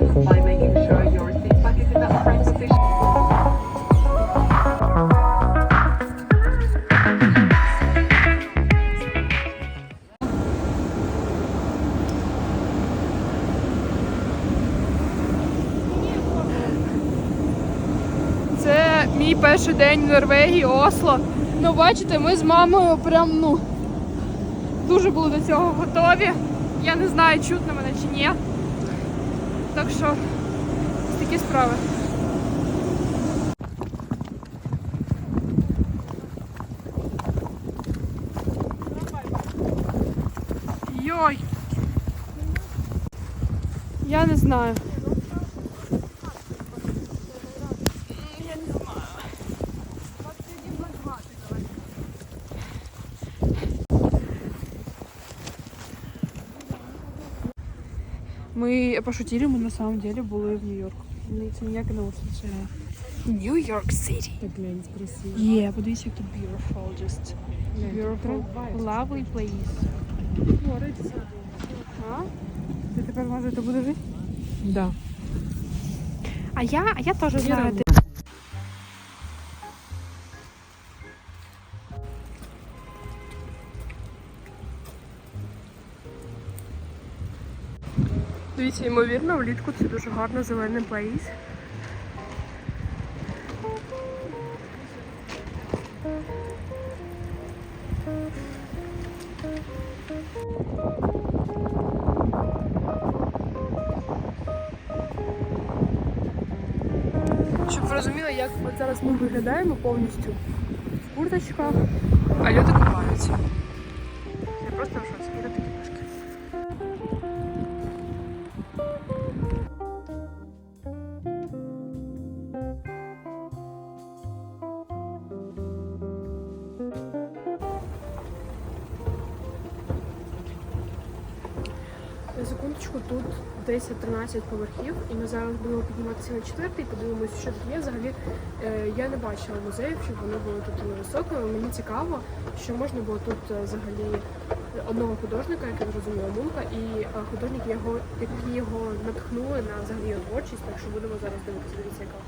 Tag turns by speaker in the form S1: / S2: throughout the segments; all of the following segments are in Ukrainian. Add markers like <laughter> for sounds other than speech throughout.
S1: yourself by sure your seat back is in.
S2: Мій перший день в Норвегії, Осло. Ну, бачите, ми з мамою прям ну дуже були до цього готові. Я не знаю, чутно мене чи ні. Так що такі справи. Йой. Я не знаю. Ми пошутили, ми на самом деле були в Нью-Йорку. Ні, Це ніяке не Осло, це Нью-Йорк Сіті.
S3: Так глянь, красиво.
S2: Є, подивіться, як тут beautiful, just beautiful, lovely place. А? Ти тепер може тут буде жити?
S3: Да.
S2: А я, а я теж знаю. Дивіться, ймовірно, влітку це дуже гарно зелений плейс. Щоб ви розуміли, як от зараз ми виглядаємо повністю в курточках, а люди купаються. Я просто в секундочку, тут 10-13 поверхів, і ми зараз будемо підніматися на четвертий, подивимося, що тут є. Взагалі е, я не бачила музеїв, щоб вони були тут високими. Мені цікаво, що можна було тут е, взагалі одного художника, як я зрозуміла, Мунка, і е, художник його, які його натхнули на взагалі творчість, так що будемо зараз дивитися, яка.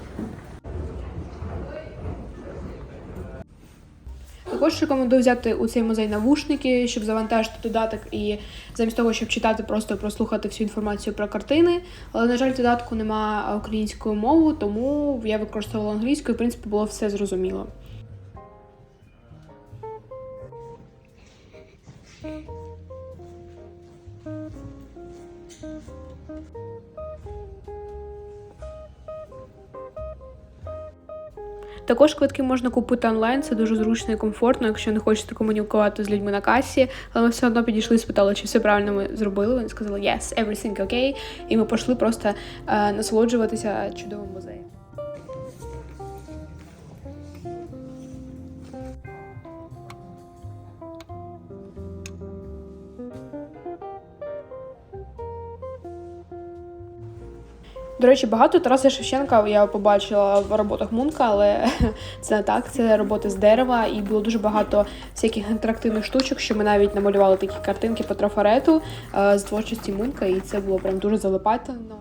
S2: Також рекомендую взяти у цей музей навушники, щоб завантажити додаток і замість того, щоб читати, просто прослухати всю інформацію про картини. Але, на жаль, додатку нема української мови, тому я використовувала англійську і, в принципі, було все зрозуміло. Також квитки можна купити онлайн, це дуже зручно і комфортно, якщо не хочете комунікувати з людьми на касі. Але ми все одно підійшли спитали, чи все правильно ми зробили. Вони сказали yes, everything okay. І ми пішли просто е, насолоджуватися чудовим музеєм. До речі, багато Тараса Шевченка я побачила в роботах Мунка, але <laughs> це не так. Це роботи з дерева, і було дуже багато всяких інтерактивних штучок, що ми навіть намалювали такі картинки по трафарету е, з творчості Мунка, і це було прям дуже залипательно.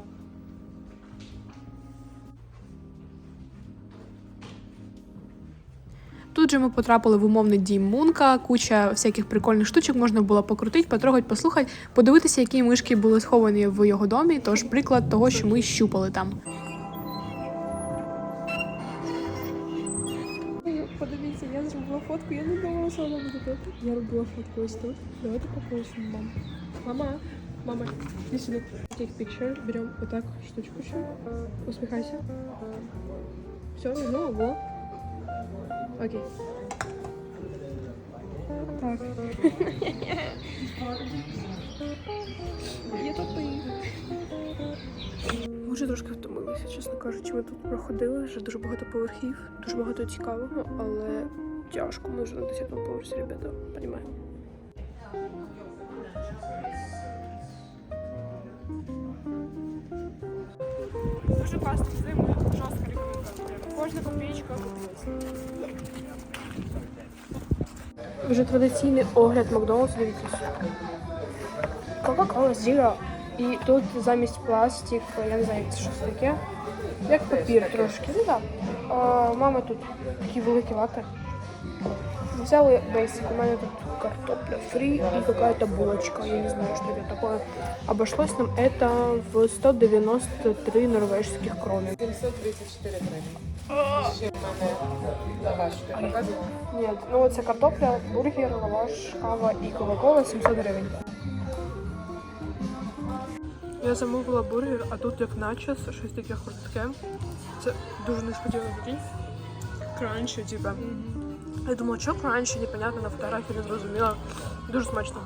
S2: Тут же ми потрапили в умовний дім Мунка, куча всяких прикольних штучок можна було покрутити, потрогати, послухати, подивитися, які мишки були сховані в його домі. Тож приклад того, що ми щупали там. Подивіться, я зробила фотку, я не думала, що вона буде тут. Я робила фотку ось тут. Давайте попросимо маму. Мама, мама, иди сюда. Take picture. Берем вот так штучку еще. Усмехайся. Все, ну, во. Окей. Так. Я тут Ми вже трошки втомилися, чесно кажучи. Ми тут проходили вже дуже багато поверхів, дуже багато цікавого, але тяжко. Ми вже на 10-му поверсі, ребята, розуміємо. Дуже класно, ми жорстко. Кожна копійка купується. Вже традиційний огляд Макдональдс, дивіться. Coca-Cola Zero. І тут замість пластик, я не знаю, як це щось таке. Як папір трошки. Ну так. А, мама тут такі великі лати. Взяли бейсик, у мене тут картопля фри и какая-то булочка, я не знаю, что это такое. Обошлось нам это в 193 норвежских кроны.
S1: 734 гривні. Ще в мене лаваш. Ти?
S2: Нет, ну оце картопля, бургер, лаваш, кава і кока-кола 700 гривень. Я замовила бургер, а тут як начос, щось таке хрустке. Це дуже несподівано такий. Кранчі, типа. Я думала, що кранчі, непонятно, на фотографії не зрозуміла. Дуже смачно.